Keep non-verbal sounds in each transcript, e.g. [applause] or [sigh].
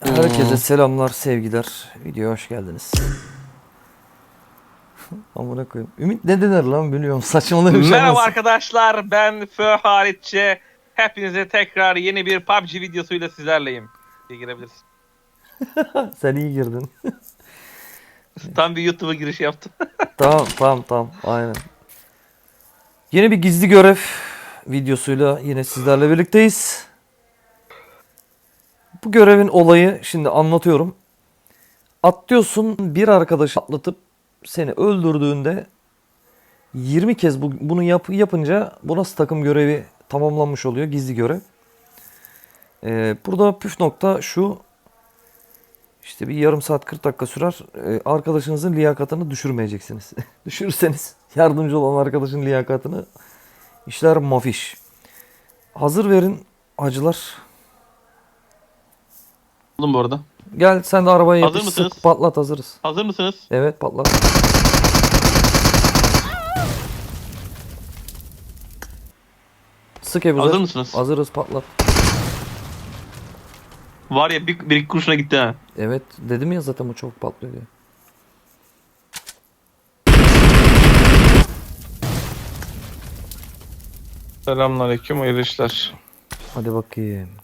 Herkese selamlar, sevgiler. Videoya hoş geldiniz. [laughs] Amına koyayım. Ümit ne denir lan biliyorum. [laughs] Saçmalamış Merhaba arkadaşlar ben Fö Hariççe. Hepinize tekrar yeni bir PUBG videosuyla sizlerleyim. İyi girebilirsin. [laughs] Sen iyi girdin. Tam bir YouTube'a giriş yaptım. tamam tamam tamam. Aynen. Yeni bir gizli görev videosuyla yine sizlerle birlikteyiz. Bu görevin olayı şimdi anlatıyorum. Atlıyorsun bir arkadaşı atlatıp seni öldürdüğünde 20 kez bu, bunu yap, yapınca bu nasıl takım görevi tamamlanmış oluyor gizli görev. Ee, burada püf nokta şu. İşte bir yarım saat 40 dakika sürer. Ee, arkadaşınızın liyakatını düşürmeyeceksiniz. [laughs] Düşürürseniz yardımcı olan arkadaşın liyakatını işler mafiş. Hazır verin acılar. Oğlum bu arada. Gel sen de arabaya Hazır yapış mısınız? sık patlat hazırız. Hazır mısınız? Evet patlat. Sık Ebu Hazır mısınız? Hazırız patlat. Var ya bir, bir iki kurşuna gitti ha. Evet dedim ya zaten bu çok patlıyor diye. Selamünaleyküm hayırlı işler. Hadi bakayım.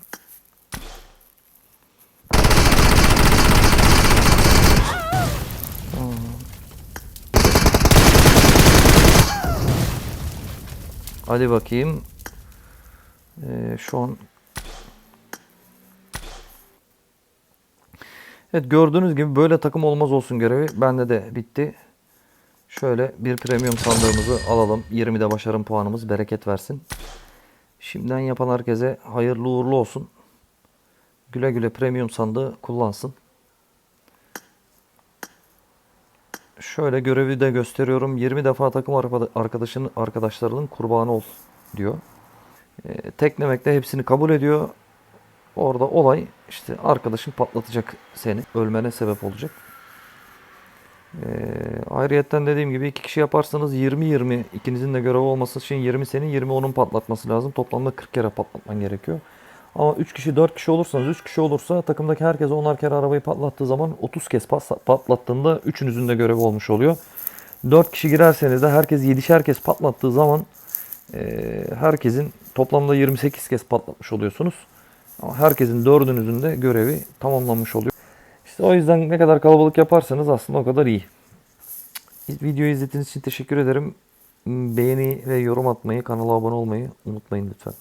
Hadi bakayım. Ee, şu an Evet gördüğünüz gibi böyle takım olmaz olsun görevi bende de bitti. Şöyle bir premium sandığımızı alalım. 20'de başarım puanımız bereket versin. Şimdiden yapan herkese hayırlı uğurlu olsun. Güle güle premium sandığı kullansın. Şöyle görevi de gösteriyorum. 20 defa takım arka- arkadaşının arkadaşlarının kurbanı ol diyor. Ee, teklemekte hepsini kabul ediyor. Orada olay işte arkadaşın patlatacak seni. Ölmene sebep olacak. Ee, ayrıyetten dediğim gibi iki kişi yaparsanız 20-20 ikinizin de görevi olması için 20 senin 20 onun patlatması lazım. Toplamda 40 kere patlatman gerekiyor. Ama 3 kişi 4 kişi olursanız 3 kişi olursa takımdaki herkes 10'ar kere arabayı patlattığı zaman 30 kez pas- patlattığında üçünüzün de görevi olmuş oluyor. 4 kişi girerseniz de herkes 7'şer kez patlattığı zaman eee, herkesin toplamda 28 kez patlatmış oluyorsunuz. Ama herkesin dördünüzün de görevi tamamlanmış oluyor. İşte o yüzden ne kadar kalabalık yaparsanız aslında o kadar iyi. Videoyu izlediğiniz için teşekkür ederim. Beğeni ve yorum atmayı, kanala abone olmayı unutmayın lütfen.